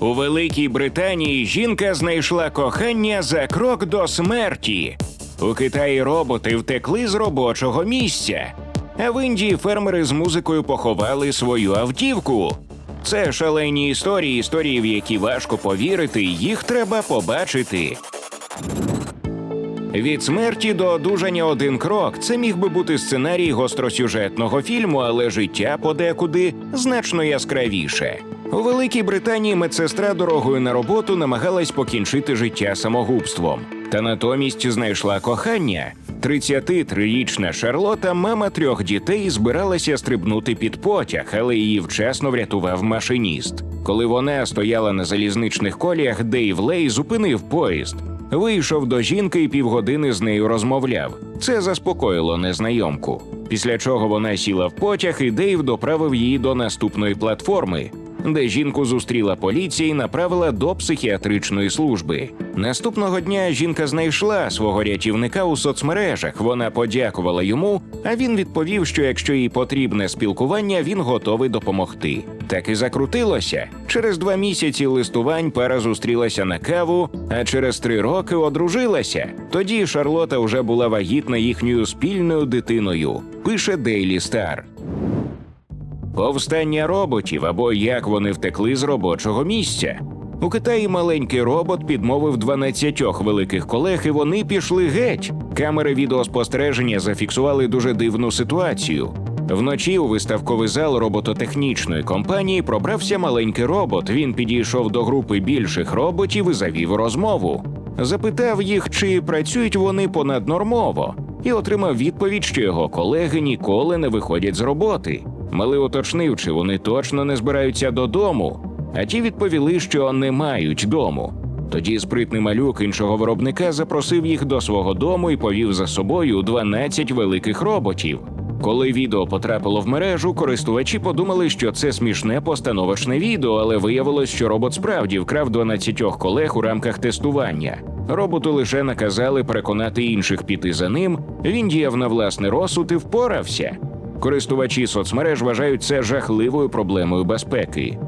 У Великій Британії жінка знайшла кохання за крок до смерті. У Китаї роботи втекли з робочого місця. А в Індії фермери з музикою поховали свою автівку. Це шалені історії, історії, в які важко повірити, їх треба побачити. Від смерті до одужання один крок. Це міг би бути сценарій гостросюжетного фільму, але життя подекуди значно яскравіше. У Великій Британії медсестра дорогою на роботу намагалась покінчити життя самогубством, та натомість знайшла кохання. 33-річна Шарлота, мама трьох дітей, збиралася стрибнути під потяг, але її вчасно врятував машиніст. Коли вона стояла на залізничних коліях, Дейв Лей зупинив поїзд. Вийшов до жінки і півгодини з нею розмовляв. Це заспокоїло незнайомку. Після чого вона сіла в потяг, і Дейв доправив її до наступної платформи, де жінку зустріла поліція і направила до психіатричної служби. Наступного дня жінка знайшла свого рятівника у соцмережах. Вона подякувала йому, а він відповів, що якщо їй потрібне спілкування, він готовий допомогти. Так і закрутилося. Через два місяці листувань пара зустрілася на каву, а через три роки одружилася. Тоді Шарлота вже була вагітна їхньою спільною дитиною. Пише Daily Star. Повстання роботів або як вони втекли з робочого місця. У Китаї маленький робот підмовив 12 великих колег, і вони пішли геть. Камери відеоспостереження зафіксували дуже дивну ситуацію. Вночі у виставковий зал робототехнічної компанії пробрався маленький робот. Він підійшов до групи більших роботів і завів розмову. Запитав їх, чи працюють вони понаднормово, і отримав відповідь, що його колеги ніколи не виходять з роботи. Малий уточнив, чи вони точно не збираються додому, а ті відповіли, що не мають дому. Тоді спритний малюк іншого виробника запросив їх до свого дому і повів за собою 12 великих роботів. Коли відео потрапило в мережу, користувачі подумали, що це смішне постановочне відео, але виявилось, що робот справді вкрав 12 колег у рамках тестування. Роботу лише наказали переконати інших піти за ним. Він діяв на власний розсуд і впорався. Користувачі соцмереж вважають це жахливою проблемою безпеки.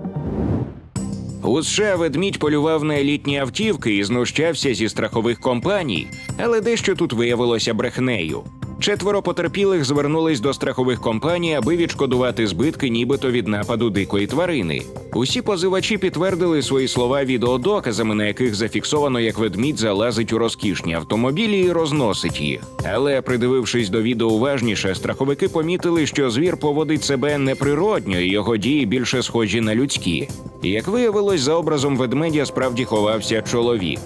У США ведмідь полював на елітні автівки і знущався зі страхових компаній, але дещо тут виявилося брехнею. Четверо потерпілих звернулись до страхових компаній, аби відшкодувати збитки, нібито від нападу дикої тварини. Усі позивачі підтвердили свої слова відеодоказами, на яких зафіксовано, як ведмідь залазить у розкішні автомобілі і розносить їх. Але придивившись до відео уважніше, страховики помітили, що звір поводить себе неприродньо, і його дії більше схожі на людські. Як виявилось, за образом ведмедя справді ховався чоловік.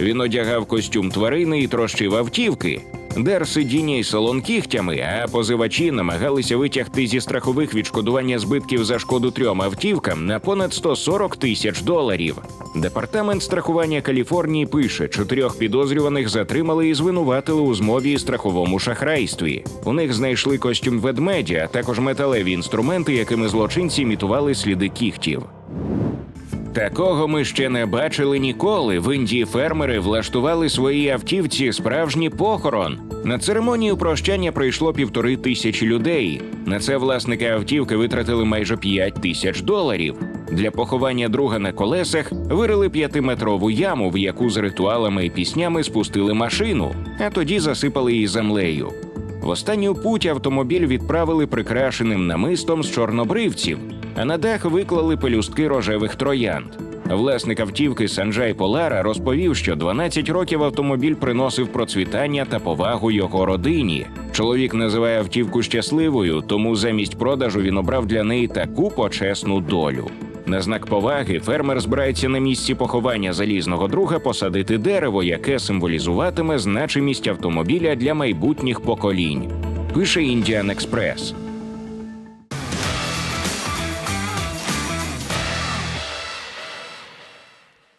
Він одягав костюм тварини і трощив автівки, дер сидіння й салон кігтями, а позивачі намагалися витягти зі страхових відшкодування збитків за шкоду трьом автівкам на понад 140 тисяч доларів. Департамент страхування Каліфорнії пише, чотирьох підозрюваних затримали і звинуватили у змові і страховому шахрайстві. У них знайшли костюм ведмедя, а також металеві інструменти, якими злочинці імітували сліди кігтів. Такого ми ще не бачили ніколи. В Індії фермери влаштували своїй автівці справжній похорон. На церемонію прощання прийшло півтори тисячі людей. На це власники автівки витратили майже 5 тисяч доларів. Для поховання друга на колесах вирили п'ятиметрову яму, в яку з ритуалами і піснями спустили машину, а тоді засипали її землею. В останню путь автомобіль відправили прикрашеним намистом з чорнобривців, а на дах виклали пелюстки рожевих троянд. Власник автівки Санджай Полара розповів, що 12 років автомобіль приносив процвітання та повагу його родині. Чоловік називає автівку щасливою, тому замість продажу він обрав для неї таку почесну долю. На знак поваги фермер збирається на місці поховання залізного друга посадити дерево, яке символізуватиме значимість автомобіля для майбутніх поколінь. Пише Індіан Експрес.